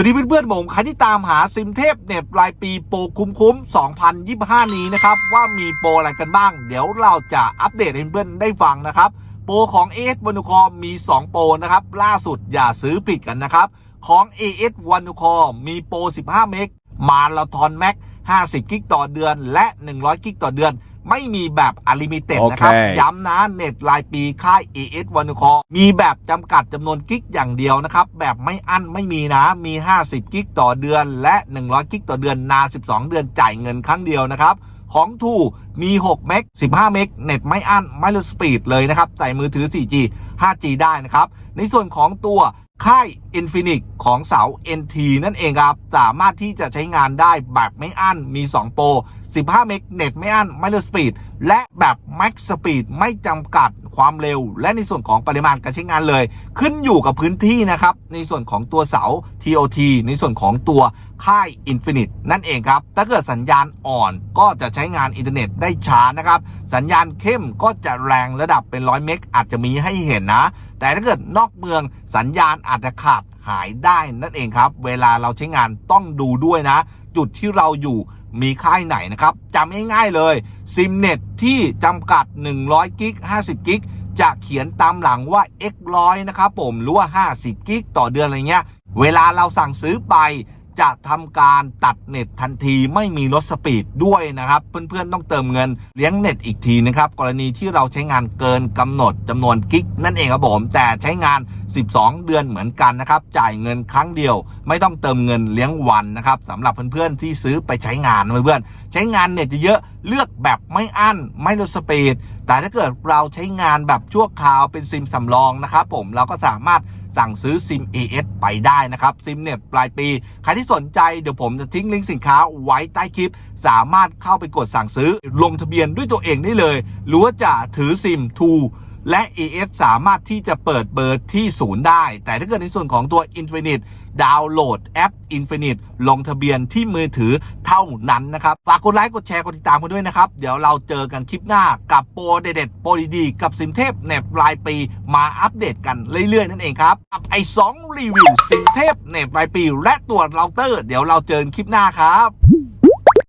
วัสดีเพื่อนๆผมใครที่ตามหาซิมเทพเน็ตรายปีโปรคุ้มๆ 2025 นี้นะครับ ว่ามีโปรอะไรกันบ้าง เดี๋ยวเราจะอัปเดตให้เพื่อนๆได้ฟังนะครับ โปรของ AS วันุคอมี 2 โปรนะครับ ล่าสุดอย่าซื้อผิดกันนะครับ ของ AS วันุคอมีโปร 15 เมกมาราธอนแม็ก 50 กิกต่อเดือน และ 100 กิกต่อเดือน ไม่มีแบบอลิมิเต็ดนะครับโอเคย้ำนะเน็ตรายปีค่าย AS วันุคอมีแบบจำกัดจำนวนกิกอย่างเดียวนะครับ แบบไม่อั้นไม่มีนะ มี 50 กิกต่อเดือน และ 100 กิกต่อเดือนนาน 12 เดือนจ่ายเงินครั้งเดียวนะครับของทูมี 6 เมก 15 เมก เน็ตไม่อั้น ไม่ลดสปีดเลยนะครับ ใส่มือถือ 4G 5G ได้นะครับ ในส่วนของตัวค่าย Infinix ของเสา NT นั่นเองครับ สามารถที่จะใช้งานได้แบบไม่อั้น มี 2 โปร 15 เมกเน็ตไม่อั้นไม่ลดสปีด และแบบแม็กสปีดไม่จำกัดความเร็ว และในส่วนของปริมาณการใช้งานเลย ขึ้นอยู่กับพื้นที่นะครับ ในส่วนของตัวเสา TOT ในส่วนของตัว ค่าย Infinite นั่นเองครับ ถ้าเกิดสัญญาณอ่อนก็จะใช้งานอินเทอร์เน็ตได้ช้านะครับ สัญญาณเข้มก็จะแรงระดับเป็นร้อยเมกอาจจะมีให้เห็นนะ แต่ถ้าเกิดนอกเมืองสัญญาณอาจจะขาดหายได้นั่นเองครับ เวลาเราใช้งานต้องดูด้วยนะ จุดที่เราอยู่มีค่ายไหนนะครับจำง่ายๆเลยซิมเน็ตที่จำกัด 100 กิก 50 กิก จะเขียนตามหลังว่า x ร้อยนะครับผมหรือว่า 50 กิก ต่อเดือนอะไรเงี้ย เวลาเราสั่งซื้อไป จะทำการตัดเน็ตทันทีไม่มีลดสปีดด้วยนะครับ เพื่อนๆต้องเติมเงินเลี้ยงเน็ตอีกทีนะครับกรณีที่เราใช้งานเกินกำหนดจำนวนกิกนั่นเองครับผมแต่ใช้งาน 12 เดือนเหมือนกันนะครับจ่ายเงินครั้งเดียว ไม่ต้องเติมเงินเลี้ยงวันนะครับสำหรับเพื่อนๆที่ซื้อไปใช้งานนะเพื่อนๆใช้งานเน็ตเยอะเลือกแบบไม่อั้นไม่ลดสปีดแต่ถ้าเกิดเราใช้งานแบบชั่วคราวเป็นซิมสำรองนะครับผมเราก็สามารถ สั่งซื้อซิม AS ไปได้นะครับ ซิมเน็ตปลายปี ใครที่สนใจเดี๋ยวผมจะทิ้งลิงก์สินค้าไว้ใต้คลิป สามารถเข้าไปกดสั่งซื้อลงทะเบียนด้วยตัวเองได้เลย หรือว่าจะถือซิม2 และ AS สามารถที่จะเปิดเบอร์ที่ศูนย์ได้ แต่ถ้าเกิดในส่วนของตัว Infinite ดาวน์โหลดแอป Infinite ลงทะเบียนที่มือถือเท่านั้นนะครับ ฝากกดไลค์ กดแชร์ กดติดตามกันด้วยนะครับ เดี๋ยวเราเจอกันคลิปหน้ากับโปรเด็ดๆโปรดีๆ กับซิมเทพเน็ตรายปีมาอัปเดตกันเรื่อยๆ นั่นเองครับ กับไอ้สองรีวิวซิมเทพเน็ตรายปี และตัวเราเตอร์ เดี๋ยวเราเจอกันคลิปหน้าครับ